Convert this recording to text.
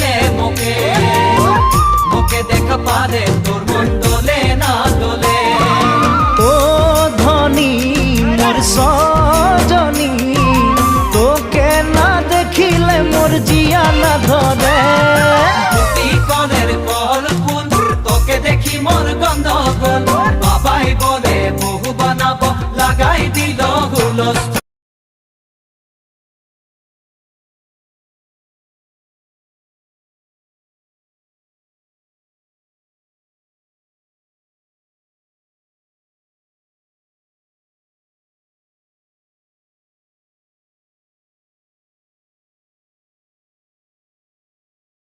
দিছে মোকে মোকে দেখা তোর মন দোলে না দোলে। ও ধনী মোর সজনী তোকে না দেখিলে মোর জিয়া না ধরে। কনের তোকে দেখি গন্ধ লাগাই